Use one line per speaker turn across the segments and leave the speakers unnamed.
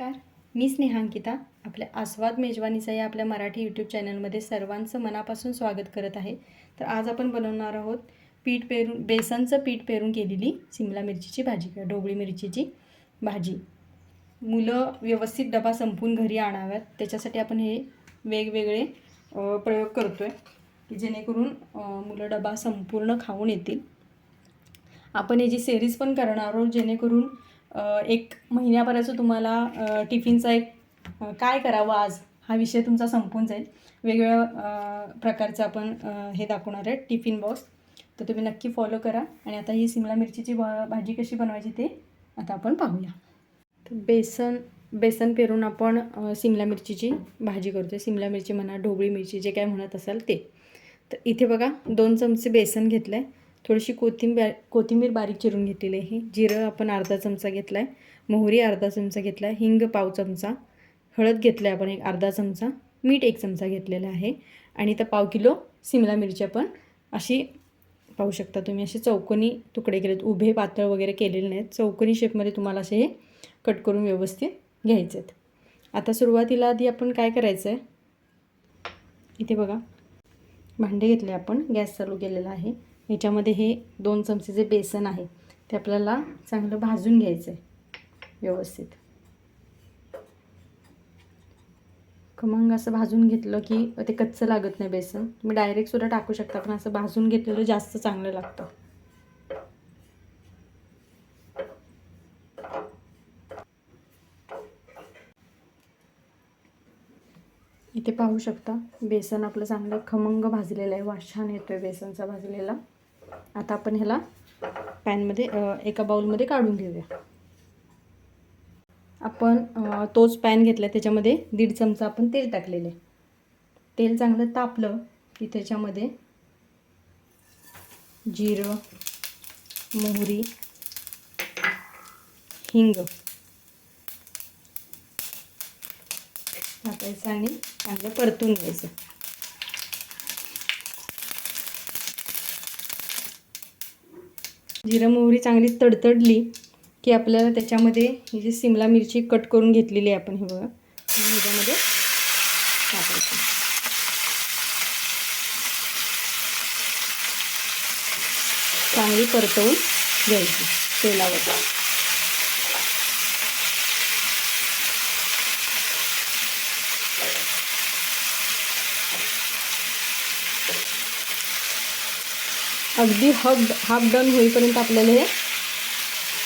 नमस्कार. मी स्नेहांकिता आपल्या आस्वाद मेजवानीचा या आपल्या मराठी यूट्यूब चॅनलमध्ये सर्वांचं मनापासून स्वागत करत आहे. तर आज आपण बनवणार आहोत पीठ पेरून बेसनचं पीठ पेरून केलेली सिमला मिरचीची भाजी किंवा ढोबळी मिरचीची भाजी. मुलं व्यवस्थित डबा संपून घरी आणाव्यात. त्याच्यासाठी आपण हे वेगवेगळे प्रयोग करतो आहे की जेणेकरून मुलं डबा संपूर्ण खाऊन येतील. आपण याची सेरीज पण करणार आहोत जेणेकरून एक महिन्यापर्यंत तुम्हाला टिफिनचा एक काय करावं आज? हा विषय तुमचा संपून जाईल. वेगवेगळ्या प्रकारचं आपण हे दाखवणार आहे टिफिन बॉक्स. तर तुम्ही नक्की फॉलो करा. आणि आता ही सिमला मिरचीची भा भाजी कशी बनवायची ते आता आपण पाहूया. तर बेसन बेसन पेरून आपण सिमला मिरचीची भाजी करतो आहे सिमला मिरची म्हणा ढोबळी मिरची जे काय म्हणत असाल ते. तर इथे बघा दोन चमचे बेसन घेतलं आहे थोडीशी कोथिंबीर कोथिंबीर बारीक चिरून घेतलेली आहे. जिरं आपण अर्धा चमचा घेतला आहे मोहरी अर्धा चमचा घेतला आहे हिंग पाव चमचा हळद घेतलं आहे आपण एक अर्धा चमचा मीठ एक चमचा घेतलेला आहे. आणि तर पाव किलो सिमला मिरची आपण अशी पाहू शकता तुम्ही. असे चौकोनी तुकडे केलेत. उभे पातळ वगैरे केलेले नाहीत. चौकोनी शेपमध्ये तुम्हाला असे हे कट करून व्यवस्थित घ्यायचे आहेत आता सुरुवातीला आधी आपण काय करायचं आहे इथे बघा. भांडे घेतले आपण. गॅस चालू केलेला आहे. याच्यामध्ये हे दोन चमचे जे बेसन आहे ते आपल्याला चांगलं भाजून घ्यायचं आहे व्यवस्थित. खमंग असं भाजून घेतलं की ते कच्चं लागत नाही बेसन. तुम्ही डायरेक्ट सुद्धा टाकू शकता पण असं भाजून घेतलेलं जास्त चांगलं लागतं. इथे पाहू शकता बेसन आपलं चांगलं खमंग भाजलेलं आहे वास छान येतो आहे बेसनचा भाजलेला. आता आपण ह्याला पॅनमध्ये एका बाउलमध्ये काढून घेऊया. आपण तोच पॅन घेतला त्याच्यामध्ये दीड चमचा आपण तेल टाकलेले तेल चांगलं तापलं की त्याच्यामध्ये जिरं मोहरी हिंग टाकायचं आणि चांगलं परतून घ्यायचं. जिरं मोहरी चांगली तडतडली की आपल्याला त्याच्यामध्ये ही जी सिमला मिरची कट करून घेतलेली आहे आपण हे बघा ह्याच्यामध्ये टाकायची. चांगली परतवून घ्यायची तेलावर. अगदी हफ हाफ डन होईपर्यंत आपल्याला हे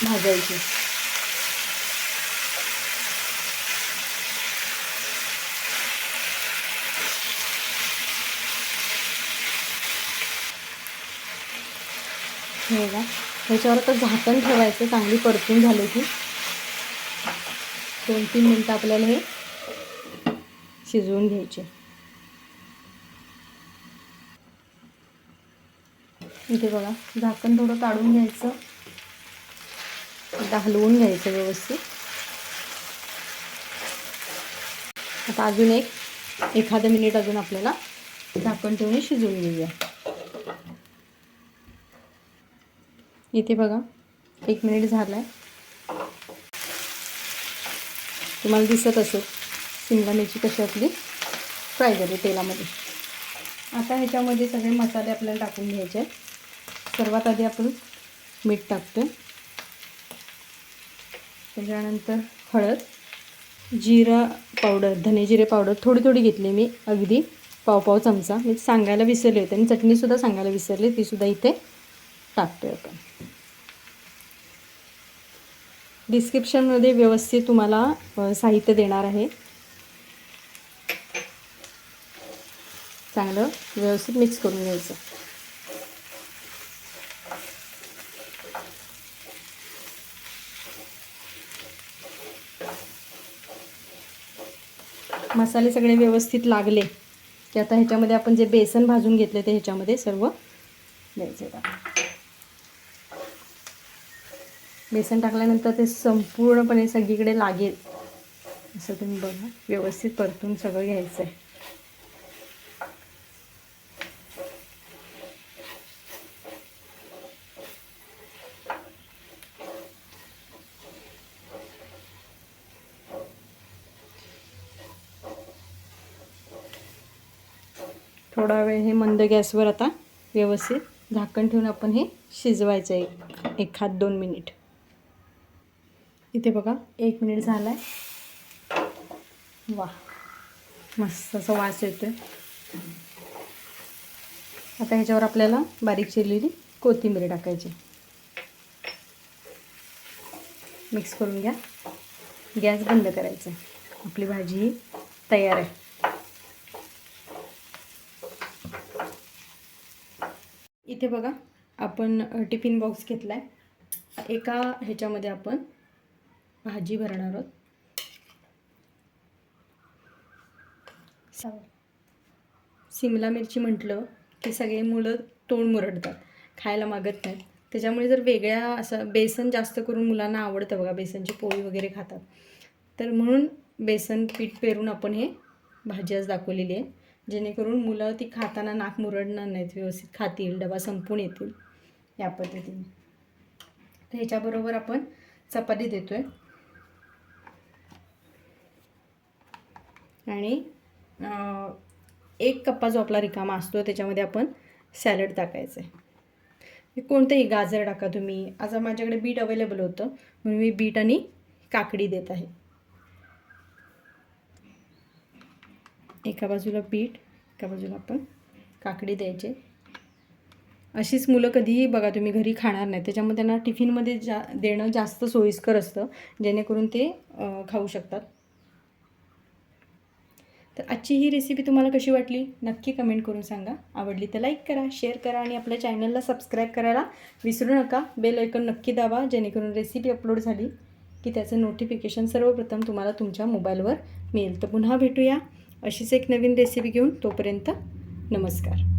भाजायचे. हे बघा ह्याच्यावर आता झाकण ठेवायचं चांगली परतून झाले की दोन तीन मिनटं आपल्याला हे शिजवून घ्यायचे. इथे बघा झाकण थोडं काढून घ्यायचं. एकदा हलवून घ्यायचं व्यवस्थित. आता अजून एक एखादं मिनिट अजून आपल्याला झाकण ठेवून शिजवून घेऊया. इथे बघा एक मिनिट झाला आहे तुम्हाला दिसत असेल शिमला मिरची कशी आपली फ्राय झाली तेलामध्ये. आता ह्याच्यामध्ये सगळे मसाले आपल्याला टाकून घ्यायचे आहेत. सर्वात आधी आपण मीठ टाकतो त्याच्यानंतर हळद जिरा पावडर धने जिरे पावडर थोडी थोडी घेतली मी अगदी पाव पाव चमचा. मी सांगायला विसरले होते आणि चटणीसुद्धा सांगायला विसरले तीसुद्धा इथे टाकतो आहे आपण डिस्क्रिप्शनमध्ये व्यवस्थित तुम्हाला साहित्य देणार आहे. चांगलं व्यवस्थित मिक्स करून घ्यायचं. मसाले सगळे व्यवस्थित लागले की आता ह्याच्यामध्ये आपण जे बेसन भाजून घेतले ते ह्याच्यामध्ये सर्व द्यायचे बेसन टाकल्यानंतर ते संपूर्णपणे सगळीकडे लागेल. असं तुम्ही बघा. व्यवस्थित परतून सगळं घ्यायचं आहे थोडा वेळ हे मंद गॅसवर आता व्यवस्थित झाकण ठेवून आपण हे शिजवायचं आहे एखाद दोन मिनिट. इथे बघा एक मिनिट झाला आहे वा मस्त असा वास येतो आहे आता ह्याच्यावर आपल्याला बारीक चिरलेली कोथिंबीर टाकायची. मिक्स करून घ्या. गॅस बंद करायचा. आपली भाजी ही तयार आहे. इथे बघा आपण टिफिन बॉक्स घेतला आहे एका ह्याच्यामध्ये आपण भाजी भरणार आहोत. सिमला मिरची म्हटलं की सगळे मुलं तोंड मुरडतात खायला मागत नाहीत. त्याच्यामुळे जर वेगळ्या असं बेसन जास्त करून मुलांना आवडतं बघा बेसनची पोळी वगैरे खातात. तर म्हणून बेसन पीठ पेरून आपण हे भाजी आज दाखवलेली आहे. जेणेकरून मुलं ती खाताना नाक मुरडणार नाहीत व्यवस्थित खातील डबा संपून येतील या पद्धतीने. तर ह्याच्याबरोबर आपण चपाती देतो आहे आणि एक कप्पा जो आपला रिकामा असतो त्याच्यामध्ये आपण सॅलड टाकायचं आहे कोणतंही गाजर टाका तुम्ही. आज माझ्याकडे बीट अवेलेबल होतं म्हणून मी बीट आणि काकडी देत आहे. एका बाजूला पीठ एका बाजूला आपण काकडी द्यायचे. अशीच मुलं कधीही बघा तुम्ही घरी खाणार नाही. त्याच्यामुळे त्यांना टिफिनमध्ये जा देणं जास्त सोयीस्कर असतं जेणेकरून ते खाऊ शकतात. तर आजची ही रेसिपी तुम्हाला कशी वाटली? नक्की कमेंट करून सांगा. आवडली तर लाईक करा शेअर करा आणि आपल्या चॅनलला सबस्क्राईब करायला विसरू नका. बेल ऐकून नक्की दाबा जेणेकरून रेसिपी अपलोड झाली की त्याचं नोटिफिकेशन सर्वप्रथम तुम्हाला तुमच्या मोबाईलवर मिळेल. तर पुन्हा भेटूया. अशीच एक नवीन रेसिपी घेऊन तोपर्यंत नमस्कार.